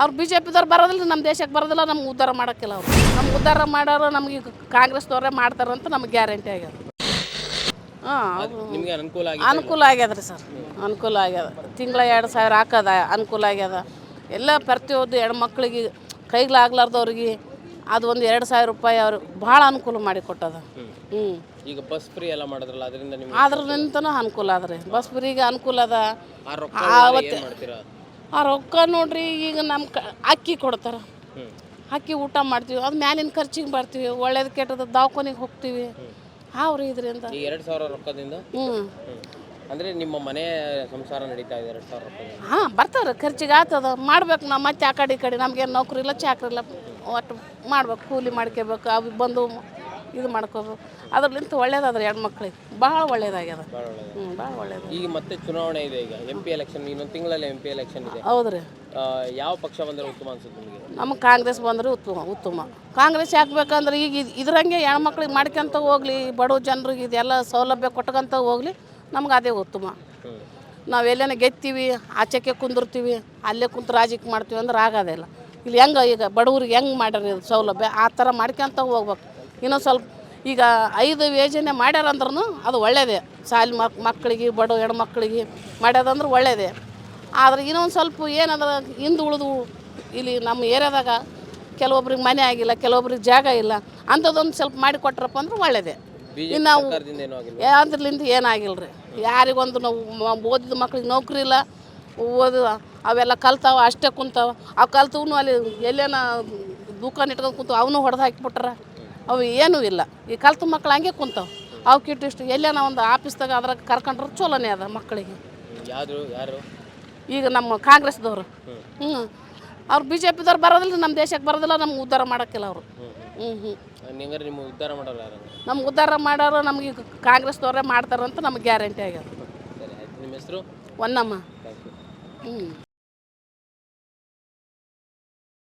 ಅವ್ರು B J ಪಿದವ್ರು ಬರೋದಿಲ್ಲ ನಮ್ಮ ದೇಶಕ್ಕೆ ಬರೋದಿಲ್ಲ ನಮ್ಗೆ ಉದ್ಧಾರ ಮಾಡೋಕ್ಕಿಲ್ಲ ಅವರು. ನಮ್ಗೆ ಉದ್ಧಾರ ಮಾಡೋರು ನಮಗೆ ಕಾಂಗ್ರೆಸ್ದವ್ರೇ ಮಾಡ್ತಾರಂತ ನಮ್ಗೆ ಗ್ಯಾರಂಟಿ ಆಗ್ಯದ. ಹಾಂ ಅನುಕೂಲ ಅನುಕೂಲ ಆಗ್ಯದ ರೀ ಸರ್. ಅನುಕೂಲ ಆಗ್ಯದ. ತಿಂಗಳ ಎರಡು ಸಾವಿರ ಹಾಕದ ಅನುಕೂಲ ಆಗ್ಯದ. ಎಲ್ಲ ಪ್ರತಿಯೊಂದು ಮಕ್ಕಳಿಗೆ ಕೈಗ್ಲಾಗ್ಲಾರ್ದವ್ರಿಗೆ ಅದು ಒಂದು ಎರಡು ಸಾವಿರ ರೂಪಾಯಿ ಅವ್ರು ಭಾಳ ಅನುಕೂಲ ಮಾಡಿ ಕೊಟ್ಟದ. ಹ್ಞೂ ಈಗ ಬಸ್ ಫ್ರೀ ಎಲ್ಲ ಮಾಡಿದ್ರಲ್ಲ ಅದರಿಂದ ನಿಮ್ಗೆ ಅದ್ರಲಿಂತನೂ ಅನುಕೂಲ ಅದ ರೀ ಬಸ್ ಫ್ರೀಗೆ ಅನುಕೂಲ ಅದ. ಆ ರೊಕ್ಕ ನೋಡ್ರಿ ಈಗ ನಮ್ಮ ಕ ಅಕ್ಕಿ ಕೊಡ್ತಾರೆ. ಅಕ್ಕಿ ಊಟ ಮಾಡ್ತೀವಿ ಅದು ಮ್ಯಾಲಿನ ಖರ್ಚಿಗೆ ಬರ್ತೀವಿ ಒಳ್ಳೇದು ಕೆಟ್ಟದ್ದು ದವಾಖಾನಿಗೆ ಹೋಗ್ತೀವಿ. ಹಾವ್ರಿ ಇದರಿಂದ. ಈ ಎರಡು ಸಾವಿರ ರೊಕ್ಕದಿಂದ? ಹ್ಞೂ ಅಂದರೆ ನಿಮ್ಮ ಮನೆ ಸಂಸಾರ ನಡೀತಾ ಇದೆ ಎರಡು ಸಾವಿರ ರೂಪಾಯಿ ಹಾಂ ಬರ್ತಾರೆ ಖರ್ಚಿಗೆ ಆತದ. ಮಾಡ್ಬೇಕು ನಮ್ಮ ಮತ್ತೆ ಆ ಕಡೆ ಈ ಕಡೆ ನಮ್ಗೇನು ನೌಕರಿ ಇಲ್ಲ ಚಾಕ್ರಿ ಇಲ್ಲ. ಒಟ್ಟು ಮಾಡ್ಬೇಕು ಕೂಲಿ ಮಾಡ್ಕೋಬೇಕು ಅವು ಬಂದು ಇದು ಮಾಡ್ಕೋಬೇಕು. ಅದ್ರಲಿಂತ ಒಳ್ಳೇದಾದ್ರೆ ಹೆಣ್ಮಕ್ಳಿಗೆ ಭಾಳ ಒಳ್ಳೇದಾಗ್ಯದ. ಹ್ಞೂ ಭಾಳ ಒಳ್ಳೇದು ಈಗ ಮತ್ತೆ ಚುನಾವಣೆ ಇದೆ ಈಗ. ಎಂ ಪಿ ಎಲೆಕ್ಷನ್ ಇನ್ನೊಂದು ತಿಂಗಳಲ್ಲಿ ಎಂ ಪಿ ಎಲೆಕ್ಷನ್ ಇದೆ. ಹೌದ್ರಿ. ಆ, ಯಾವ ಪಕ್ಷ ಬಂದರೆ ಉತ್ತಮ ಅನ್ಸುತ್ತೆ ನಿಮಗೆ? ನಮ್ಮ ಕಾಂಗ್ರೆಸ್ ಬಂದರೆ ಉತ್ತಮ ಉತ್ತಮ. ಕಾಂಗ್ರೆಸ್ ಹಾಕ್ಬೇಕಂದ್ರೆ ಈಗ ಇದ್- ಇದ್ರಂಗೆ ಹೆಣ್ಮಕ್ಳಿಗೆ ಮಾಡ್ಕೊಂತ ಹೋಗ್ಲಿ ಬಡವ ಜನರಿಗೆ ಇದೆಲ್ಲ ಸೌಲಭ್ಯ ಕೊಟ್ಕೊಂತ ಹೋಗ್ಲಿ ನಮ್ಗೆ ಅದೇ ಉತ್ತಮ. ನಾವು ಎಲ್ಲೇನ ಗೆತ್ತೀವಿ ಆಚೆಕ್ಕೆ ಕುಂದಿರ್ತೀವಿ ಅಲ್ಲೇ ಕುಂತು ರಾಜಕೀಯ ಮಾಡ್ತೀವಿ ಅಂದ್ರೆ ಆಗೋದಿಲ್ಲ ಇಲ್ಲಿ. ಹೆಂಗೆ ಈಗ ಬಡವ್ರಿಗೆ ಹೆಂಗೆ ಮಾಡ್ಯಾರ ಇದು ಸೌಲಭ್ಯ? ಆ ಥರ ಮಾಡ್ಕೊಂತ ಹೋಗ್ಬೇಕು. ಇನ್ನೊಂದು ಸ್ವಲ್ಪ ಈಗ ಐದು ಯೋಜನೆ ಮಾಡ್ಯಾರ ಅಂದ್ರೂ ಅದು ಒಳ್ಳೆಯದೇ ಶಾಲೆ ಮಕ್ ಮಕ್ಕಳಿಗೆ ಬಡ ಹೆಣ್ಮಕ್ಳಿಗೆ ಮಾಡ್ಯದಂದ್ರೆ ಒಳ್ಳೆಯದೇ ಆದ್ರೆ ಇನ್ನೊಂದು ಸ್ವಲ್ಪ ಏನಂದ್ರೆ ಹಿಂದೆ ಉಳಿದು ಇಲ್ಲಿ ನಮ್ಮ ಏರಿಯಾದಾಗ ಕೆಲವೊಬ್ರಿಗೆ ಮನೆ ಆಗಿಲ್ಲ ಕೆಲವೊಬ್ರಿಗೆ ಜಾಗ ಇಲ್ಲ ಅಂಥದ್ದೊಂದು ಸ್ವಲ್ಪ ಮಾಡಿ ಕೊಟ್ರಪ್ಪ ಅಂದ್ರೆ ಒಳ್ಳೆಯದೇ ಇನ್ನು ಅದ್ರಲಿಂದ ಏನಾಗಿಲ್ಲ ರೀ ಯಾರಿಗೊಂದು ನಾವು ಓದಿದ ಮಕ್ಳಿಗೆ ನೌಕರಿ ಇಲ್ಲ ಓದು ಅವೆಲ್ಲ ಕಲ್ತಾವ ಅಷ್ಟೇ ಕುಂತಾವ. ಅವು ಕಲ್ತವನು ಅಲ್ಲಿ ಎಲ್ಲೇನ ದುಕಾನ್ ಇಟ್ಕೊಂಡು ಕುಂತು ಅವನು ಹೊಡೆದು ಹಾಕಿಬಿಟ್ರ. ಅವು ಏನೂ ಇಲ್ಲ. ಈ ಕಲ್ತು ಮಕ್ಳು ಹಂಗೆ ಕುಂತಾವೆ. ಅವಕ್ಕೆ ಇಟ್ಟಿಷ್ಟು ಎಲ್ಲೇನ ಒಂದು ಆಫೀಸ್ದಾಗ ಅದ್ರಾಗ ಕರ್ಕೊಂಡ್ರೆ ಚಲೋನೇ ಅದ ಮಕ್ಕಳಿಗೆ ಯಾರು ಯಾರು? ಈಗ ನಮ್ಮ ಕಾಂಗ್ರೆಸ್ದವರು. ಹ್ಞೂ ಅವ್ರು ಬಿ ಜೆ ಪಿದವ್ರು ಬರೋದಿಲ್ಲ ನಮ್ಮ ದೇಶಕ್ಕೆ ಬರೋದಿಲ್ಲ ನಮ್ಗೆ ಉದ್ಧಾರ ಮಾಡೋಕ್ಕಿಲ್ಲ ಅವರು. ಹ್ಞೂ ಹ್ಞೂ ನಿಂಗಾರೆ ನಿಮ್ಮ ಉದ್ಧಾರ ಮಾಡೋರು ನಮ್ಗೆ ಉದ್ಧಾರ ಮಾಡೋರು ನಮಗೆ ಕಾಂಗ್ರೆಸ್ದವರೇ ಮಾಡ್ತಾರಂತ ನಮ್ಗೆ ಗ್ಯಾರಂಟಿ ಆಗ್ಯದ. ನಿಮ್ಮ ಹೆಸರು? ಒನ್ನಮ್ಮ ಹ್ಞೂ